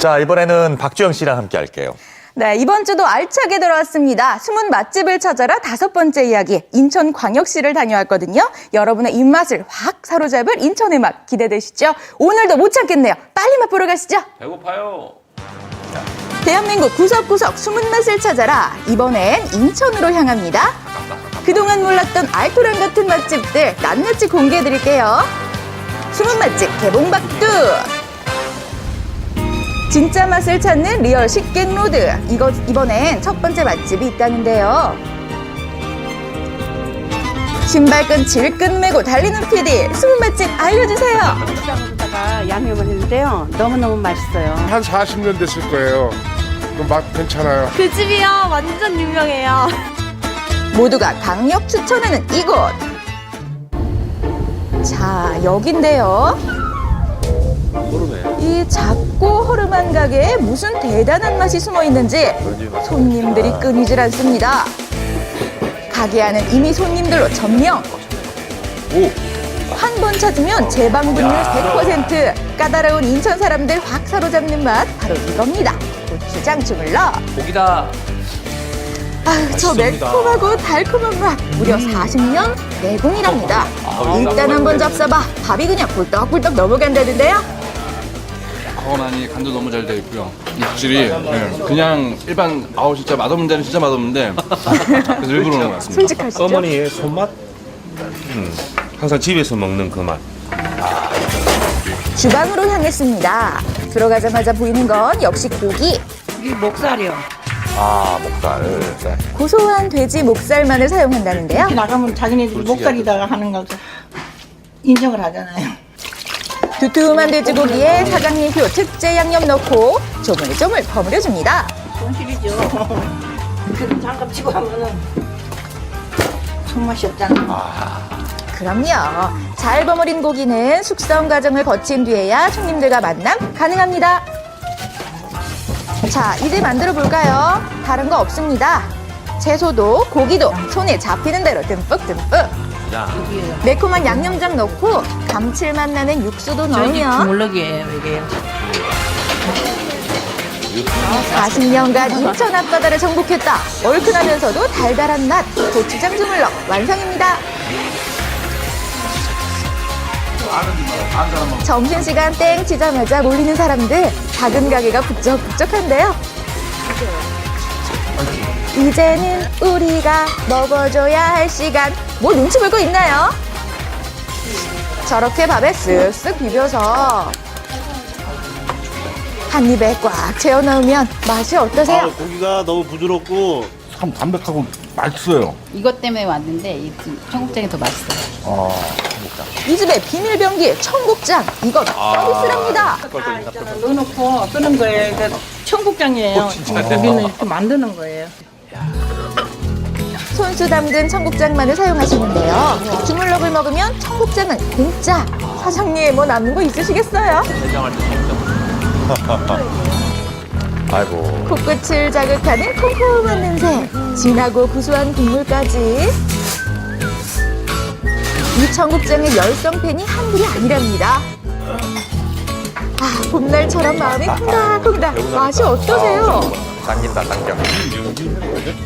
자, 이번에는 박주영 씨랑 함께 할게요. 네, 이번 주도 알차게 들어왔습니다. 숨은 맛집을 찾아라 다섯 번째 이야기. 인천광역시를 다녀왔거든요. 여러분의 입맛을 확 사로잡을 인천의 맛 기대되시죠? 오늘도 못 참겠네요. 빨리 맛보러 가시죠. 배고파요. 대한민국 구석구석 숨은 맛을 찾아라. 이번엔 인천으로 향합니다. 그동안 몰랐던 알토란 같은 맛집들 낱낱이 공개해드릴게요. 숨은 맛집 개봉박두. 진짜 맛을 찾는 리얼 식객 로드. 이거 이번엔 첫 번째 맛집이 있다는데요. 신발끈 질끈 매고 달리는 PD. 숨은 맛집 알려주세요. 고추장으로다가 양념을 했는데요. 너무너무 맛있어요. 한 40년 됐을 거예요. 그맛 괜찮아요. 그 집이요 완전 유명해요. 모두가 강력 추천하는 이곳. 자, 여긴데요. 이 작고 허름한 가게에 무슨 대단한 맛이 숨어 있는지 손님들이 끊이질 않습니다. 가게 안은 이미 손님들로 점령. 한 번 찾으면 재방문율 100%. 까다로운 인천 사람들 확 사로잡는 맛 바로 이겁니다. 고추장 주물러. 고기다. 아유, 저 매콤하고 달콤한 맛 무려 40년 내공이랍니다. 일단 한번 잡숴봐. 밥이 그냥 꿀떡꿀떡 넘어간다는데요. 거나니 간도 너무 잘 되어 있고요. 육질이 예, 그냥 일반 아우 진짜 맛없는 데는 진짜 맛없는데 그래서 일부러 그런 것 같습니다. 솔직하시죠? 어머니의 손맛? 음, 항상 집에서 먹는 그 맛. 주방으로 향했습니다. 들어가자마자 보이는 건 역시 고기. 이 목살이요. 아, 목살. 네. 고소한 돼지 목살만을 사용한다는데요. 나가면 자기네들이 목살이다가 하는 거 인정을 하잖아요. 두툼한 돼지고기에 사장님표 특제 양념 넣고 조물조물 버무려줍니다. 손실이죠. 그 장갑 치고 하면은 손맛이 없잖아. 그럼요. 잘 버무린 고기는 숙성 과정을 거친 뒤에야 손님들과 만남 가능합니다. 자, 이제 만들어 볼까요? 다른 거 없습니다. 채소도 고기도 손에 잡히는 대로 듬뿍듬뿍. 매콤한 양념장 넣고 감칠맛 나는 육수도 넣으면 주물럭이에요 이게. 40년간 인천 앞바다를 정복했다. 얼큰하면서도 달달한 맛 고추장 주물럭 완성입니다. 점심시간 땡 치자마자 몰리는 사람들 작은 가게가 북적북적한데요. 이제는 우리가 먹어줘야 할 시간 뭐 눈치 볼 거 있나요? 저렇게 밥에 쓱쓱 비벼서 한 입에 꽉 채워 넣으면 맛이 어떠세요? 아, 고기가 너무 부드럽고 참 담백하고 맛있어요. 이것 때문에 왔는데 이 청국장이 더 맛있어요. 이 집의 비밀 병기 청국장 이건 서비스랍니다. 넣어놓고 쓰는 거예요. 그 청국장이에요. 여기는 이렇게 만드는 거예요. 손수 담근 청국장만을 사용하시는데요. 주물럭을 먹으면 청국장은 공짜. 사장님 뭐 남는 거 있으시겠어요? 아이고. 코끝을 자극하는 콩콩한 냄새, 진하고 구수한 국물까지. 이 청국장의 열성팬이 한둘이 아니랍니다. 아, 봄날처럼 마음이 콩닥콩닥. 맛이 어떠세요? 당긴다, 당겨.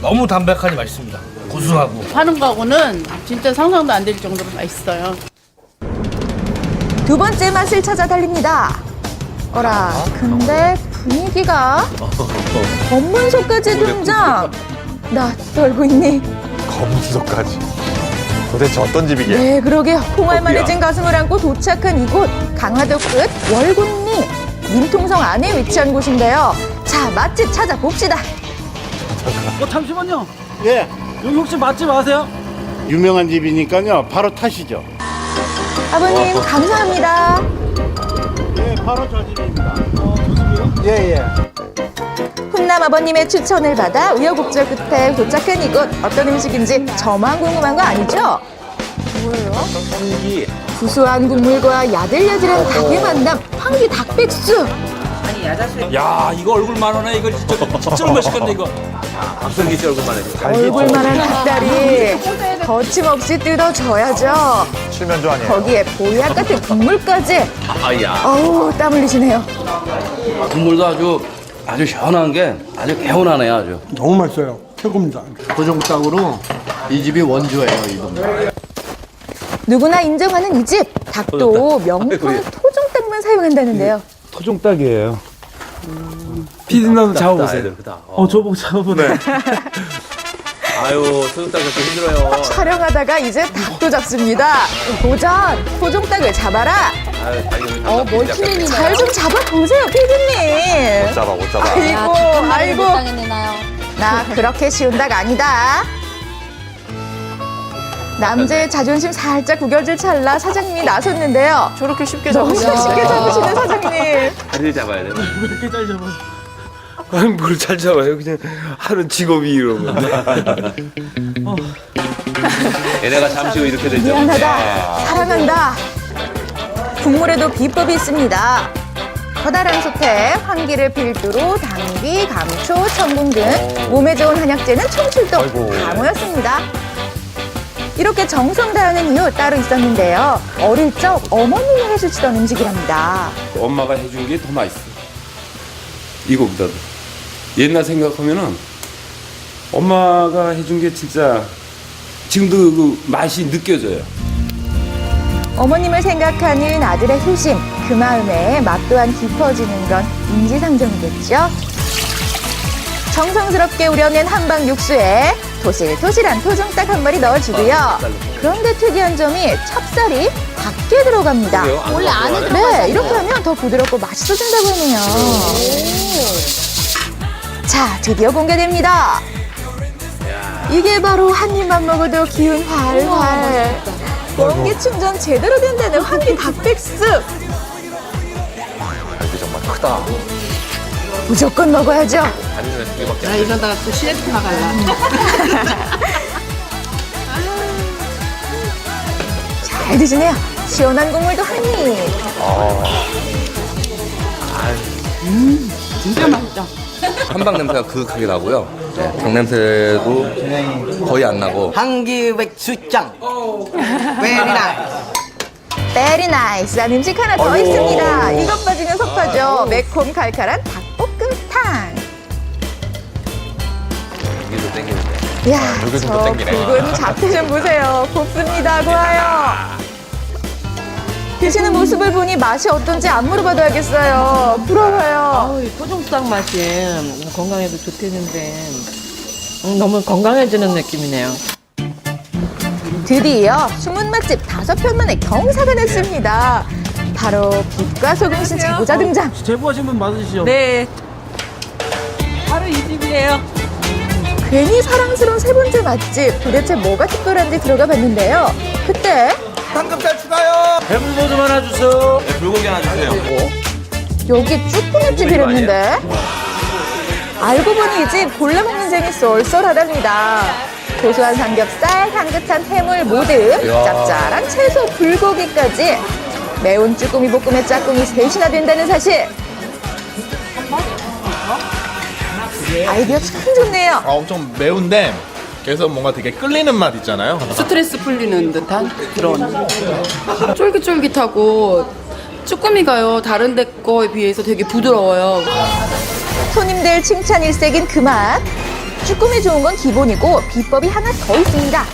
너무 담백하니 맛있습니다. 고소하고. 하는 거하고는 진짜 상상도 안 될 정도로 맛있어요. 두 번째 맛을 찾아 달립니다. 어라, 근데 분위기가 검문소까지 등장. 나 떨고 있니? 검은소까지. 도대체 어떤 집이게? 네, 그러게 홍알만해진 가슴을 안고 도착한 이곳 강화도 끝 월군리 민통성 안에 위치한 곳인데요. 자, 맛집 찾아봅시다. 어 잠시만요. 예, 여기 혹시 맛집 아세요? 유명한 집이니까요. 바로 타시죠. 아버님 감사합니다. 예, 바로 저 집입니다. 예 예. 훈남 아버님의 추천을 받아 우여곡절 끝에 도착한 이곳 어떤 음식인지 저만 궁금한 거 아니죠? 향기. 구수한 국물과 야들야들한 닭의 만남 황기 닭백수 야 이거 얼굴만 하네 이거 진짜 진짜 맛있겠네 이거 박성기 씨 얼굴만 해. 얼굴만한 닭다리 거침없이 뜯어줘야죠. 칠면조 아니에요. 거기에 보약 같은 국물까지. 아야. 어우 땀 흘리시네요. 국물도 아주 아주 시원한 게 아주 개운하네요 아주 너무 맛있어요. 최고입니다. 도종닭으로 이 집이 원조예요, 이 동네. 누구나 인정하는 이 집 닭도 명품 토종닭만 사용한다는데요. 토종닭이에요. 피디나도 잡아보세요. 어 저보고 잡아보네 아유, 토종닭 그렇게 힘들어요. 촬영하다가 이제 닭도 잡습니다. 도전! 토종닭을 잡아라! 아유, 자기 어, 멀티맨이네요. 잘좀 잡아보세요, 피디님. 못 잡아, 못 잡아. 아이고, 아이고. 못 당했나요? 나 그렇게 쉬운 닭 아니다. 남자의 자존심 살짝 구겨질 찰나 사장님이 나섰는데요. 저렇게 쉽게 너무 잡으시죠? 쉽게 잡으시는 사장님. 다리를 잡아야 돼. 이렇게 잘 잡아 아니, 뭘 잘 잡아요. 그냥 하는 직업이 이런 건데. 얘네가 잠시 후 이렇게 되죠. 미안하다. 사랑한다. 국물에도 비법이 있습니다. 커다란 솥에 황기를 필두로 당귀, 감초, 청궁 등 몸에 좋은 한약재는 총출동 아이고. 다 모였습니다. 이렇게 정성 다하는 이유 따로 있었는데요. 어릴 적 어머님이 해주시던 음식이랍니다. 엄마가 해준 게 더 맛있어. 이거보다도. 옛날 생각하면은 엄마가 해준 게 진짜 지금도 그 맛이 느껴져요. 어머님을 생각하는 아들의 효심, 그 마음에 맛 또한 깊어지는 건 인지상정이겠죠. 정성스럽게 우려낸 한방 육수에 도실도실한 토종닭 한 마리 넣어주고요. 그런데 특이한 점이 찹쌀이 밖에 들어갑니다. 원래 안에 네, 들어가서 이렇게 하면 더 부드럽고 맛있어진다고 하네요. 자, 드디어 공개됩니다. 이게 바로 한 입만 먹어도 기운 활활. 원기 충전 제대로 된다는 한기 닭백숙. 갈비 정말 크다. 무조건 먹어야죠. 나 이러다가 또 CF 나갈라. 잘 드시네요. 시원한 국물도 한 입. 한방 냄새가 그윽하게 나고요. 네, 닭 냄새도 거의 안 나고. 한기백수장 베리나 베리 나이스한 음식 하나 더 있습니다. 이것 빠지면 속파죠. 매콤 칼칼한 닭볶음탕. 여기도 땡기는데. 이야, 여기도 또저 땡기네. 붉은 잡채 좀 보세요. 곱습니다. 고와요. 드시는 모습을 보니 맛이 어떤지 안 물어봐도알겠어요 부러워요. 토종닭 맛이 건강에도 좋대는데 음, 너무 건강해지는 느낌이네요. 드디어 숨은 맛집 다섯 편 만에 경사가 났습니다. 바로 빛과 소금신 제보자 등장. 제보하신 분 맞으시죠? 네. 바로 이 집이에요. 괜히 사랑스러운 세 번째 맛집 도대체 뭐가 특별한지 들어가 봤는데요. 그때 배불러 좀 하나 주세요 네, 불고기 하나 주세요. 여기 쭈꾸미집이랬는데 알고 보니 이 집 골라 먹는 재미 쏠쏠하답니다. 고소한 삼겹살, 향긋한 해물 모듬, 짭짤한 채소 불고기까지 매운 쭈꾸미 볶음에 짝꿍이 셋이나 된다는 사실. 아이디어 참 좋네요. 아, 엄청 매운데 그래서 뭔가 되게 끌리는 맛 있잖아요. 스트레스 풀리는 듯한 그런 쫄깃쫄깃하고 쭈꾸미가요 다른 데 거에 비해서 되게 부드러워요. 손님들 칭찬 일색인 그 맛. 쭈꾸미 좋은 건 기본이고 비법이 하나 더 있습니다.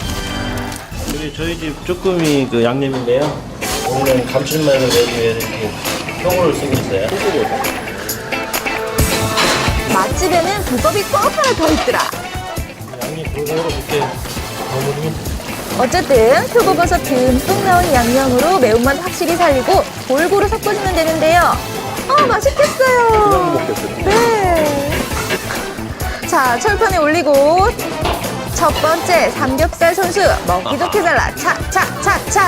저희 집 쭈꾸미 그 양념인데요 오늘은 감칠맛을 내기 위해 이렇게 표고를 쓰고 있어요 맛집에는 비법이 꼭 하나 더 있더라. 이렇게 어쨌든 표고버섯 듬뿍 넣은 양념으로 매운맛 확실히 살리고 골고루 섞어주면 되는데요. 아 맛있겠어요. 네. 자 철판에 올리고 첫 번째 삼겹살 손수 먹기 좋게 잘라 차차차차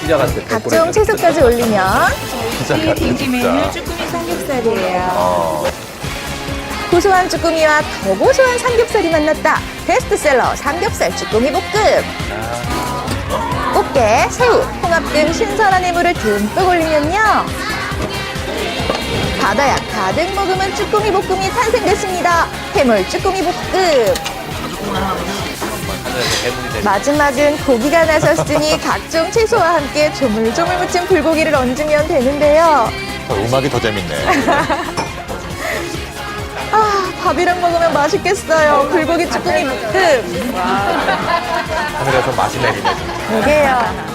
피자 같은 데 각종 채소까지 올리면 같아, 진짜. 쭈꾸미 삼겹살이에요. 고소한 쭈꾸미와 더 고소한 삼겹살이 만났다. 베스트셀러 삼겹살 쭈꾸미 볶음. 꽃게, 새우, 홍합 등 신선한 해물을 듬뿍 올리면요. 바다야 가득 머금은 쭈꾸미 볶음이 탄생됐습니다. 해물 쭈꾸미 볶음. 마지막은 고기가 나섰으니 각종 채소와 함께 조물조물 무친 불고기를 얹으면 되는데요. 더 음악이 더 재밌네. 아, 밥이랑 먹으면 맛있겠어요. 불고기 쭈꾸미 볶음. 하늘에서 맛이 내리네. 그게요.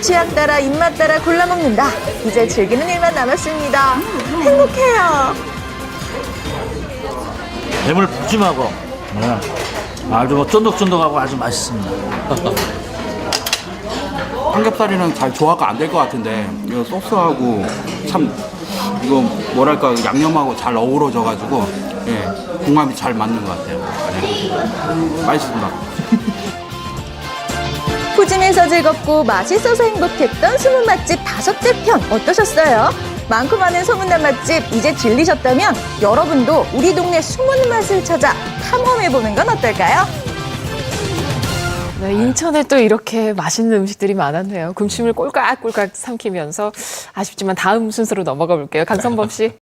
취향 따라 입맛 따라 골라 먹는다. 이제 즐기는 일만 남았습니다. 행복해요. 해물 푸짐하고 네. 아주 뭐 쫀득쫀득하고 아주 맛있습니다. 삼겹살이랑 잘 조화가 안 될 것 같은데 이거 소스하고 참 이거 뭐랄까 양념하고 잘 어우러져가지고 예 궁합이 잘 맞는 것 같아요. 네. 맛있습니다. 푸짐해서 즐겁고 맛있어서 행복했던 숨은 맛집 다섯째 편 어떠셨어요? 많고 많은 소문난 맛집 이제 질리셨다면 여러분도 우리 동네 숨은 맛을 찾아 탐험해보는 건 어떨까요? 네, 인천에 또 이렇게 맛있는 음식들이 많았네요. 군침을 꼴깍꼴깍 삼키면서 아쉽지만 다음 순서로 넘어가 볼게요. 강선범 씨.